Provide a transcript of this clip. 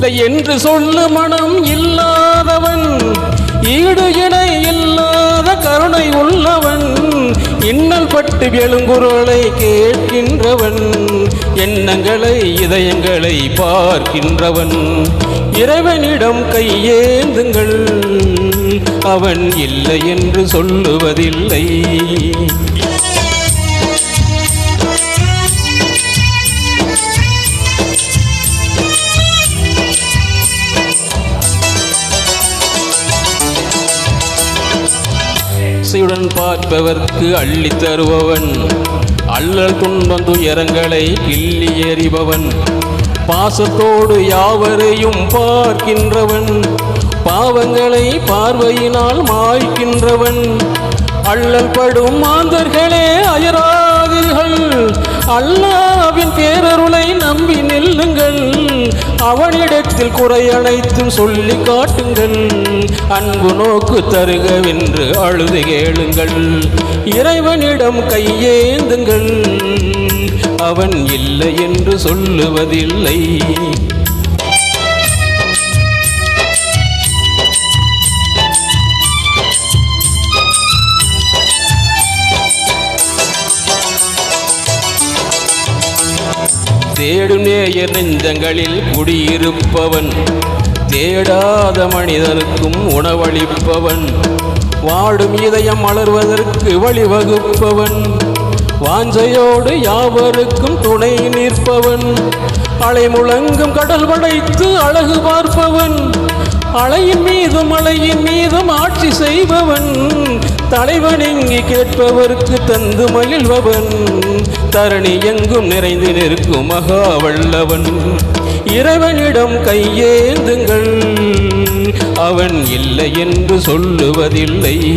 இல்லை என்று சொல்லு மனம் இல்லாதவன் ஈடு இணை இல்லாத கருணை உள்ளவன் இன்னல் பட்டு எழுங்குரலை கேட்கின்றவன் எண்ணங்களை இதயங்களை பார்க்கின்றவன். இறைவனிடம் கையேந்துங்கள் அவன் இல்லை என்று சொல்லுவதில்லை. ஆசையுடன் பார்ப்பவர்க்கு அள்ளி தருபவன். அல்லல் துன்பம் துயரங்களை கிள்ளி எறிபவன். பாசத்தோடு யாவரையும் பார்க்கின்றவன். பாவங்களை பார்வையினால் மாய்க்கின்றவன். அள்ளல் படும் மாந்தர்களே அயராதீர்கள். அல்லாவின் பேரருளை நம்பி நில்லுங்கள். அவனிடத்தில் குறை அனைத்தும் சொல்லி காட்டுங்கள். அன்பு நோக்கு தருகவென்று அழுது கேளுங்கள். இறைவனிடம் கையேந்துங்கள். அவன் இல்லை என்று சொல்லுவதில்லை. தேடும் நேயர் நெஞ்சங்களில் குடியிருப்பவன். தேடாத மனிதனுக்கும் உணவளிப்பவன். வாடும் இதயம் மலர்வதற்கு வழிவகுப்பவன். வாஞ்சையோடு யாவருக்கும் துணை நிற்பவன். அலை முழங்கும் கடல் படைத்து அழகு பார்ப்பவன். அலையின் மீதும் அலையின் மீதும் ஆட்சி செய்பவன். தலைவன் இங்கு கேட்பவருக்கு தந்து மகிழ்பவன். தரணி எங்கும் நிறைந்து நிற்கும் மகாவல்லவன். இறைவனிடம் கையேந்துங்கள். அவன் இல்லை என்று சொல்லுவதில்லை.